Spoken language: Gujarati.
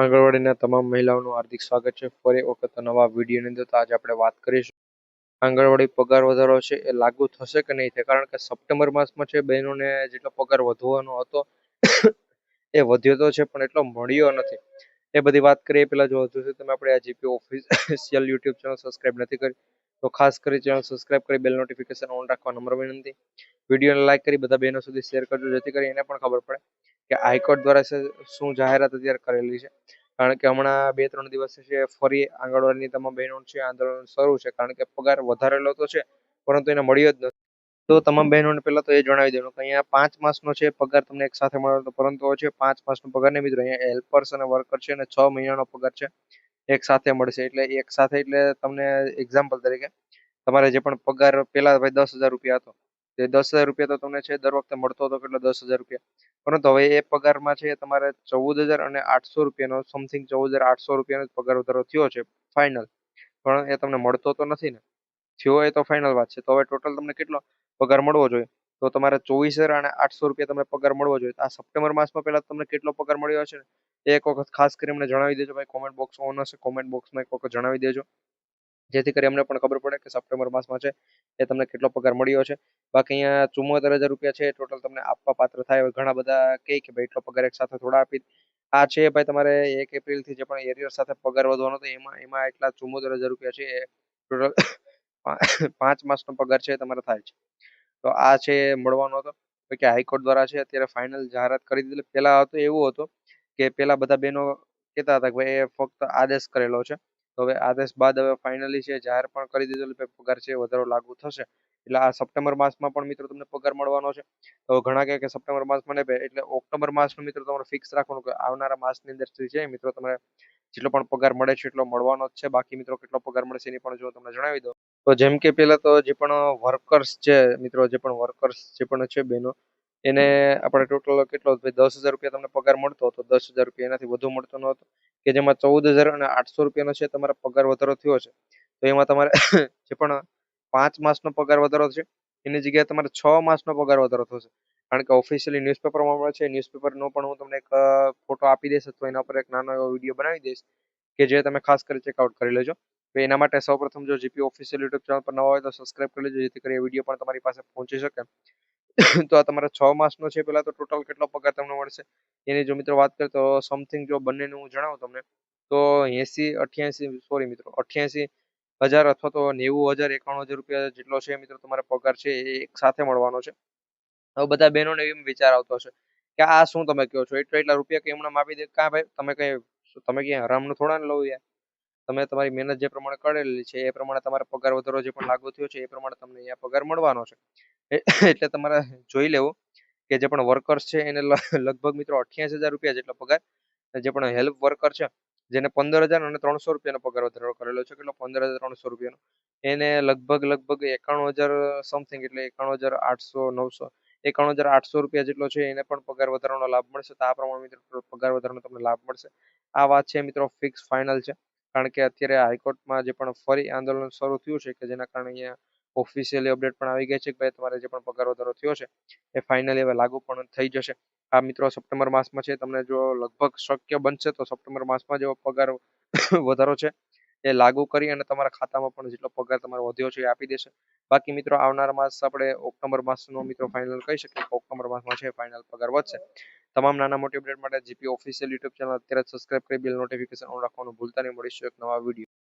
આંગણવાડીના તમામ મહિલાઓનું હાર્દિક સ્વાગત છે. ફરી વખત નવા વિડીયોની અંદર તો આજે આપણે વાત કરીશું. આંગણવાડી પગાર વધારો છે એ લાગુ થશે કે નહીં થાય કારણ કે સપ્ટેમ્બર માસમાં છે બહેનોને જેટલો પગાર વધવાનો હતો, એ વધ્યો તો છે પણ એટલો મળ્યો નથી. એ બધી વાત કરીએ પહેલાં જો હજુ છે તમે આપણે આ GP official YouTube channel subscribe નથી કરી, તો ખાસ કરી ચેનલ સબસ્ક્રાઇબ કરી, બેલ નોટિફિકેશન ઓન રાખવા નંબર વિનંતી. વિડીયોને લાઇક કરી, બધા બહેનો સુધી શેર કરજો, જેથી કરી એને પણ ખબર પડે. કે હાઈકોર્ટ દ્વારા શું જાહેરાત અત્યારે કરેલી છે? કારણ કે હમણાં બે ત્રણ દિવસ છે ફરી આંગણવાડીની તમામ બહેનો છે, આંદોલન શરૂ છે. કારણ કે પગાર વધારેલો તો છે, પરંતુ એને મળ્યો જ નથી. તો તમામ બહેનોને પહેલા તો એ જણાવી દેવાનું કે અહીંયા પાંચ માસનો છે પગાર તમને એક સાથે હતો પરંતુ છે પાંચ માસનો પગાર નહીં. મિત્રો, અહીંયા હેલ્પર્સ અને વર્કર છે અને છ મહિનાનો પગાર છે, એક સાથે મળશે. એટલે એક સાથે એટલે તમને એક્ઝામ્પલ તરીકે તમારે જે પણ પગાર પહેલા ભાઈ દસ હજાર રૂપિયા હતો તે દસ હજાર રૂપિયા તો તમને છે, દર વખતે મળતો હતો કેટલો? દસ હજાર રૂપિયા. પરંતુ હવે એ પગારમાં છે, તમારે ચૌદ હજાર અને આઠસો રૂપિયાનો સમથિંગ ચૌદ હજાર આઠસો રૂપિયાનો પગાર વધારો થયો છે ફાઇનલ પણ એ તમને મળતો તો નથી ને? થયો એ તો ફાઇનલ વાત છે. તો હવે ટોટલ તમને કેટલો પગાર મળવો જોઈએ? તો તમારે ચોવીસ હજાર અને આઠસો રૂપિયા તમને પગાર મળવો જોઈએ. આ સપ્ટેમ્બર માસમાં પહેલા તમને કેટલો પગાર મળ્યો છે એ એક વખત ખાસ કરી અમને જણાવી દેજો ભાઈ. કોમેન્ટ બોક્સ ઓન હશે કોમેન્ટ બોક્સમાં એક વખત જણાવી દેજો. જેથી કરી અમને પણ ખબર પડે કે સપ્ટેમ્બર માસમાં છે, એ તમને કેટલો પગાર મળ્યો છે. બાકી અહીંયા ચુમ્મોતેર હજાર રૂપિયા છે. ટોટલ તમને આપવા પાત્ર થાય ઘણા બધા કહે કે ભાઈ એટલો પગાર એક સાથે થોડા આપી આ છે ભાઈ તમારે એક એપ્રિલથી જે પણ એરિયર સાથે પગાર વધવાનો હતો એમાં એમાં એટલા ચુમ્મોતેર હજાર રૂપિયા છે. ટોટલ પાંચ માસનો પગાર છે તમારે થાય છે. તો આ છે મળવાનો હતો. કે હાઈકોર્ટ દ્વારા છે અત્યારે ફાઇનલ જાહેરાત કરી દીધી. પહેલા હતું એવું હતું કે પહેલા બધા બહેનો કહેતા હતા કે ભાઈ એ ફક્ત આદેશ કરેલો છે. તો હવે આદેશ બાદ હવે ફાઇનલી છે જાહેર પણ કરી દીધેલું પગાર છે વધારો લાગુ થશે. એટલે આ સપ્ટેમ્બર માસમાં પણ મિત્રો તમને પગાર મળવાનો છે. તો ઘણા કહે કે સપ્ટેમ્બર માસમાં નહીં એટલે ઓક્ટોબર માસનું મિત્રો તમારે ફિક્સ રાખવાનું કે આવનારા માસની અંદર છે મિત્રો તમારે જેટલો પણ પગાર મળે છે એટલો મળવાનો જ છે. બાકી મિત્રો કેટલો પગાર મળશે એની પણ જો તમને જણાવી દો તો જેમ કે પહેલાં તો જે પણ વર્કર્સ છે મિત્રો, જે પણ વર્કર્સ જે પણ છે બહેનો, એને આપણે ટોટલ કેટલો દસ હજાર રૂપિયા તમને પગાર મળતો હતો. દસ હજાર રૂપિયા એનાથી વધુ મળતો ન હતો. કે જેમાં ચૌદ હજાર અને આઠસો રૂપિયાનો છે તમારા પગાર વધારો થયો છે. તો એમાં તમારે જે પણ પાંચ માસનો પગાર વધારો છે એની જગ્યાએ તમારે છ માસનો પગાર વધારો થશે. કારણ કે ઓફિશિયલી ન્યૂઝપેપરમાં મળે છે. ન્યૂઝપેપરનો પણ હું તમને એક ફોટો આપી દઈશ અથવા એના પર એક નાનો એવો વીડિયો બનાવી દઈશ કે જે તમે ખાસ કરી ચેકઆઉટ કરી લેજો. તો એના માટે સૌપ્રથમ જો જીપી ઓફિશિયલ યુટ્યુબ ચેનલ પર નવા હોય તો સબસ્ક્રાઇબ કરી લેજો, જેથી કરી વીડિયો પણ તમારી પાસે પહોંચી શકે. તો આ તમારા છ માસનો છે પહેલાં તો ટોટલ કેટલો પગાર તમને મળશે? એની જો મિત્રો વાત કરીએ તો સમથિંગ જો બંનેનું હું જણાવું તમને, તો એંસી, અઠ્યાસી સોરી મિત્રો, અઠ્યાસી હજાર અથવા તો નેવું હજાર એકાણું હજાર રૂપિયા જેટલો છે મિત્રો તમારે પગાર છે એ એક સાથે મળવાનો છે. હવે બધા બહેનોને એમ વિચાર આવતો હશે કે આ શું તમે કહો છો? એટલા એટલા રૂપિયા કે એમણે આપી દે? કાં ભાઈ, તમે કઈ તમે ક્યાં હરામનું થોડા ને લો યાર? તમે તમારી મહેનત જે પ્રમાણે કરેલી છે, એ પ્રમાણે તમારે પગાર વધારો જે પણ લાગુ થયો છે, એ પ્રમાણે તમને અહીંયા પગાર મળવાનો છે. એટલે તમારે જોઈ લેવું કે જે પણ વર્કર્સ છે એને લગભગ મિત્રો અઠ્યાસી હજાર રૂપિયા જેટલો પગાર જે પણ હેલ્પ વર્કર છે જેને પંદર હજાર અને ત્રણસો રૂપિયાનો પગાર વધારો કરેલો છે. કેટલો? પંદર હજાર, ત્રણસો રૂપિયાનો. એને લગભગ લગભગ એકાણું હજાર સમથિંગ એટલે એકાણું હજાર આઠસો, નવસો, એકાણું હજાર આઠસો રૂપિયા જેટલો છે એને પણ પગાર વધારાનો લાભ મળશે. તો આ પ્રમાણે મિત્રો પગાર વધારાનો તમને લાભ મળશે. આ વાત છે મિત્રો ફિક્સ ફાઇનલ છે. કારણ કે અત્યારે હાઈકોર્ટમાં જે પણ ફરી આંદોલન શરૂ થયું છે કે જેના કારણે અહીંયા ઓફિશિયલી અપડેટ પણ આવી ગઈ છે કે ભાઈ તમારે જે પણ પગાર વધારો થયો છે, એ ફાઇનલી હવે લાગુ પણ થઈ જશે. આ મિત્રો સપ્ટેમ્બર માસમાં છે, તમને જો લગભગ શક્ય બનશે તો સપ્ટેમ્બર માસમાં જેવો પગાર વધારો છે, એ લાગુ કરી અને તમારા ખાતામાં પણ જેટલો પગાર તમારો વધ્યો છે એ આપી દેશે. બાકી મિત્રો આવનારા માસ આપણે ઓક્ટોબર માસનો મિત્રો ફાઇનલ કહી શકીએ કે ઓક્ટોબર માસમાં છે ફાઇનલ પગાર વધશે. તમામ નાના મોટી અપડેટ માટે જીપી ઓફિશિયલ યુટ્યુબ ચેનલ અત્યારે સબસ્ક્રાઇબ કરી બેલ નોટિફિકેશન ઓન રાખવાનું ભૂલતા નહીં. મળીશું એક નવા વીડિયો